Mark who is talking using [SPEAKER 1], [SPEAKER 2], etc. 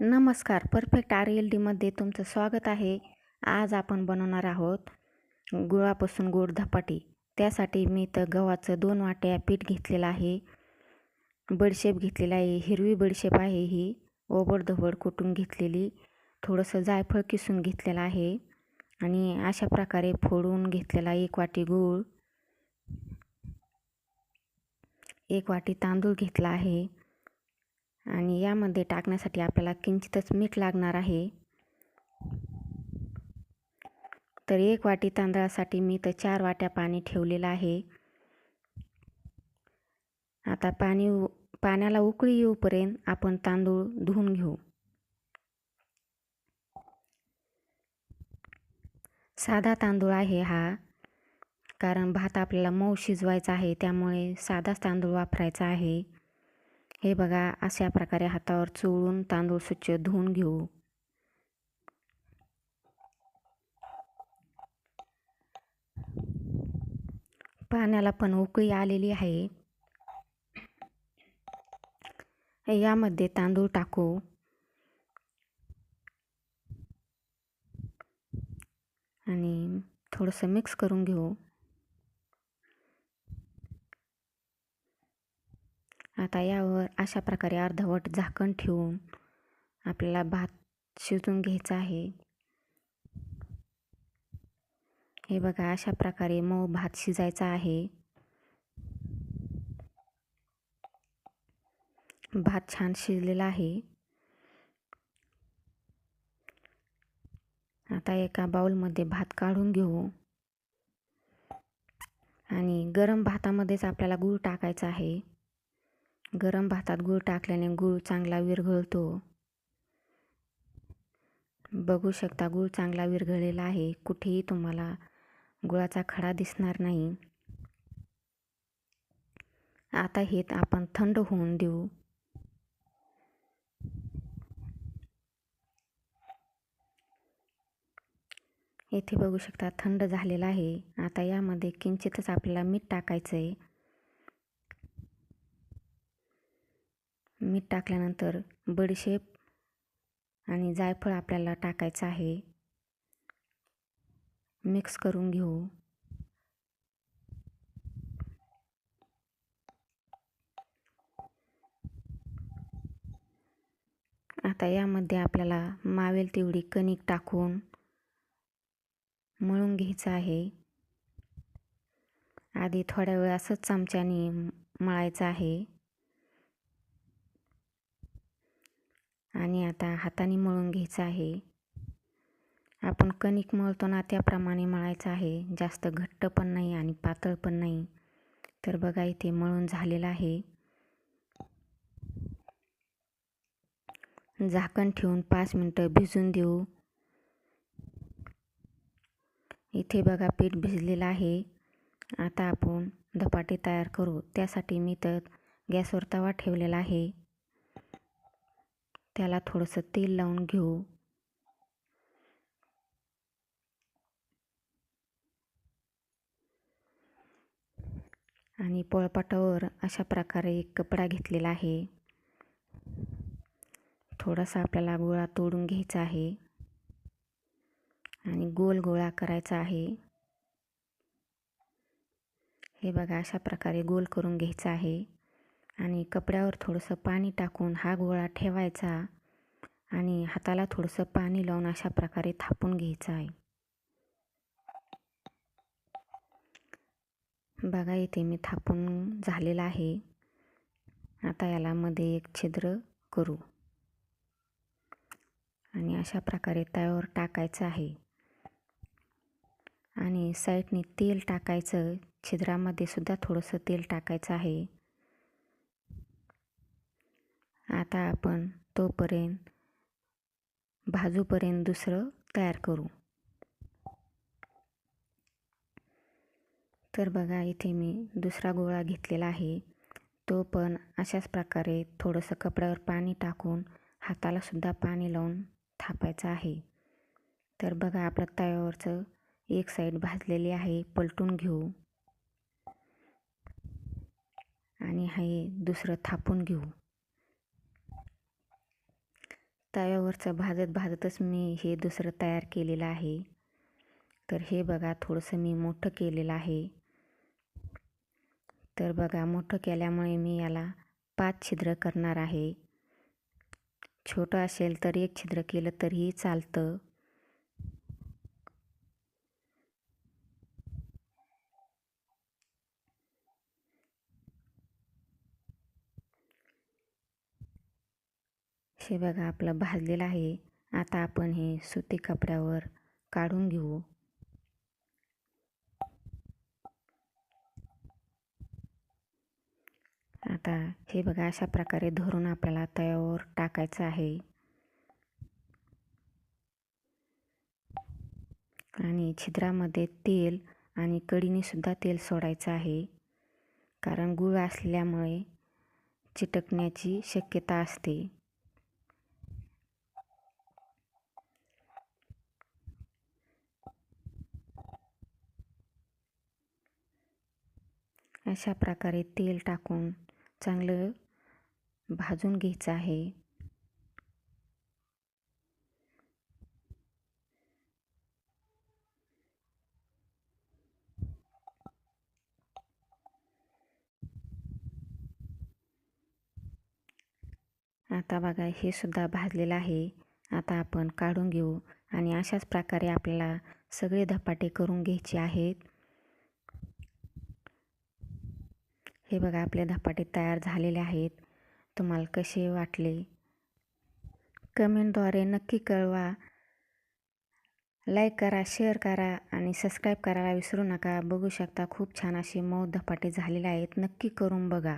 [SPEAKER 1] नमस्कार perfect R L डीमध्ये तुमचं स्वागत आहे. आज आपण बनवणार आहोत गुळापासून गोड धपाटी. त्यासाठी मी तर गव्हाचं दोन वाट्या पीठ घेतलेलं आहे. बडशेप घेतलेला आहे. हिरवी बडशेप आहे ही. ओबडधोबड कुटून घेतलेली. थोडंसं जायफळ किसून घेतलेलं आहे. आणि अशा प्रकारे फोडून घेतलेला एक वाटी गूळ एक वाटी तांदूळ घेतला आहे. आणि यामध्ये टाकण्यासाठी आपल्याला किंचितच मीठ लागणार आहे. तर एक वाटी तांदळासाठी मी तर चार वाट्या पाणी ठेवलेलं आहे. आता पाणी पाण्याला उकळी येऊपर्यंत आपण तांदूळ धुवून घेऊ. साधा तांदूळ आहे हा कारण भात आपल्याला मऊ शिजवायचा आहे त्यामुळे साधाच तांदूळ वापरायचा आहे. हे बघा अशा प्रकारे हातावर चोळून तांदूळ स्वच्छ धुवून घेऊ. पाण्याला पण उकळी आलेली आहे. यामध्ये तांदूळ टाकू. आणि थोडंसं मिक्स करून घेऊ. आता यावर अशा प्रकारे अर्धवट झाकण ठेवून आपल्याला भात शिजून घ्यायचा आहे. हे बघा अशा प्रकारे मऊ भात शिजायचा आहे. भात छान शिजलेला आहे. आता एका बाउलमध्ये भात काढून घेऊ. आणि गरम भातामध्येच आपल्याला गूळ टाकायचा आहे. गरम भातात गूळ टाकल्याने गूळ चांगला विरघळतो. बघू शकता गूळ चांगला विरघळलेला आहे. कुठेही तुम्हाला गुळाचा खडा दिसणार नाही. आता हे आपण थंड होऊन देऊ. येथे बघू शकता थंड झालेला आहे. आता यामध्ये किंचितच आपल्याला मीठ टाकायचं आहे मीठ टाकल्यानंतर बडीशेप आणि जायफळ आपल्याला टाकायचं आहे. मिक्स करून घेऊ. आता यामध्ये आपल्याला मावेल तेवढी कणिक टाकून मळून घ्यायचं आहे. आधी थोड्या वेळ असंच चमच्याने मळायचं आहे. आणि आता हाताने मळून घ्यायचं आहे. आपण कणिक मळतो ना त्याप्रमाणे मळायचं आहे. जास्त घट्ट पण नाही आणि पातळ पण नाही. तर बघा इथे मळून झालेलं आहे. झाकण ठेवून पाच मिनटं भिजून देऊ. इथे बघा पीठ भिजलेलं आहे. आता आपण धपाटे तयार करू. त्यासाठी मी तर गॅसवर तवा ठेवलेला आहे. त्याला थोडंसं तेल लावून घेऊ. आणि पोळपाटावर अशा प्रकारे एक कपडा घेतलेला आहे. थोडासा आपल्याला गोळा तोडून घ्यायचा आहे. आणि गोल गोळा करायचा आहे. हे बघा अशा प्रकारे गोल करून घ्यायचा आहे. आणि कपड्यावर थोडंसं पाणी टाकून हा गोळा ठेवायचा आणि हाताला थोडंसं पाणी लावून अशा प्रकारे थापून घ्यायचं आहे. बघा इथे मी थापून झालेला आहे. आता याला मध्ये एक छिद्र करू. आणि अशा प्रकारे त्यावर टाकायचं आहे. आणि साईडने तेल टाकायचं. छिद्रामध्ये सुद्धा थोडंसं तेल टाकायचं आहे. आता आपण तोपर्यंत भाजूपर्यंत दुसरं तयार करू. तर बघा इथे मी दुसरा गोळा घेतलेला आहे. तो पण अशाच प्रकारे थोडंसं कपड्यावर पाणी टाकून हातालासुद्धा पाणी लावून थापायचं आहे. तर बघा आपलं तव्यावरचं एक साईड भाजलेली आहे पलटून घेऊ. आणि हे दुसरं थापून घेऊ. तव्यावरचं भाजत भाजतच मी हे दुसरं तयार केलेलं आहे. तर हे बघा थोडंसं मी मोठं केलेलं आहे. तर बघा मोठं केल्यामुळे मी याला पाच छिद्र करणार आहे. छोटं असेल तर एक छिद्र केलं तरीही चालतं. हे बघा आपलं भाजलेलं आहे. आता आपण हे सुती कपड्यावर काढून घेऊ. आता हे बघा अशा प्रकारे धरून आपल्याला तव्यावर टाकायचं आहे. आणि छिद्रामध्ये तेल आणि कडीनेसुद्धा तेल सोडायचं आहे. कारण गुळ असल्यामुळे चिटकण्याची शक्यता असते. अशा प्रकारे तेल टाकून चांगलं भाजून घ्यायचं आहे. आता बघा हे सुद्धा भाजलेलं आहे. आता आपण काढून घेऊ आणि अशाच प्रकारे आपल्याला सगळे धपाटे करून घ्यायचे आहेत. हे बघा आपले धपाटे तयार झालेले आहेत. तुम्हाला कसे वाटले? कमेंटद्वारे नक्की कळवा. लाईक करा शेअर करा आणि सबस्क्राईब करायला विसरू नका. बघू शकता खूप छान असे मऊ धपाटे झालेले आहेत. नक्की करून बघा.